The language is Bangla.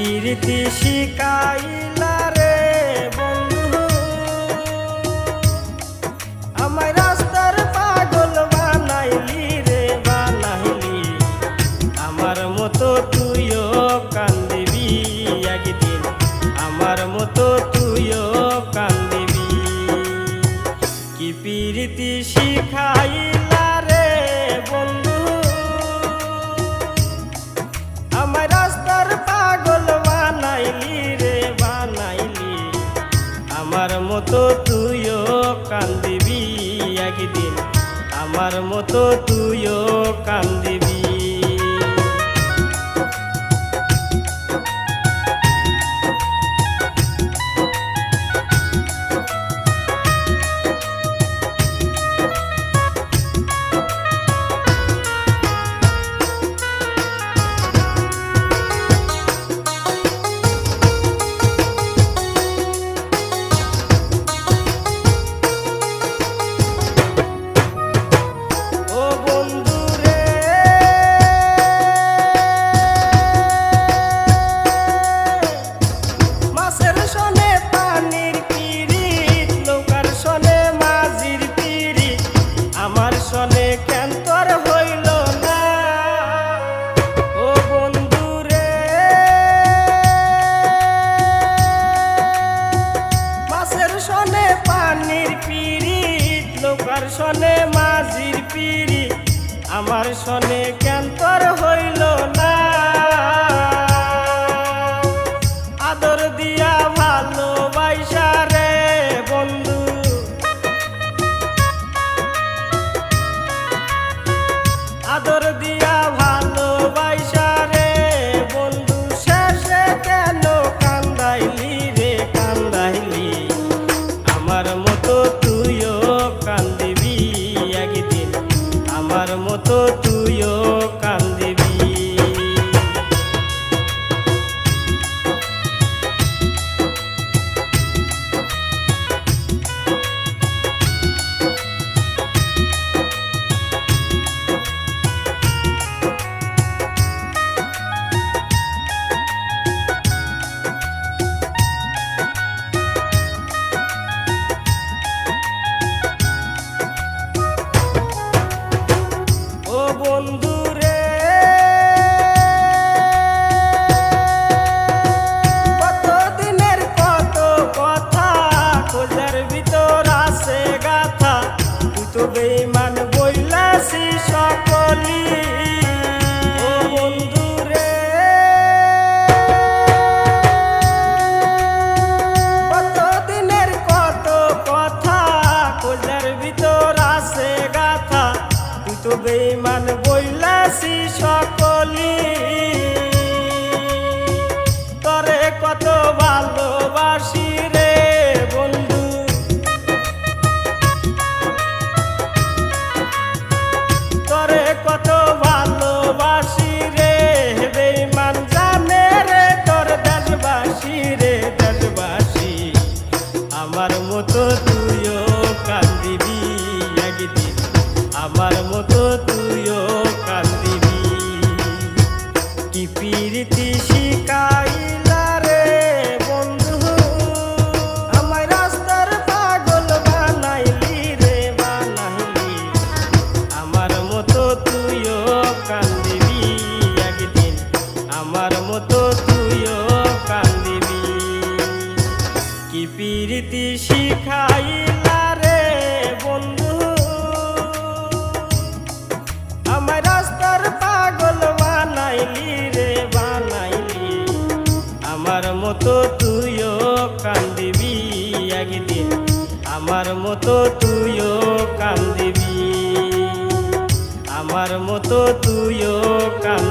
কীর্তি শিকাইলা রে আমার মতো তুইও কান্দিবি। নৌকার সনে মাঝির পিড়ি আমার সনে ক্যান্তর হইল না। বেইমান বইলাছি সব প্রীতি শিখাইলা রে বন্ধু। আমার রাস্তার পাগল বানাইলি রে, বানাইলি। আমার মতো তুইও কান্দিবি একদিন। আমার মতো তুইও কান্দিবি। আমার মতো তুইও কান্দ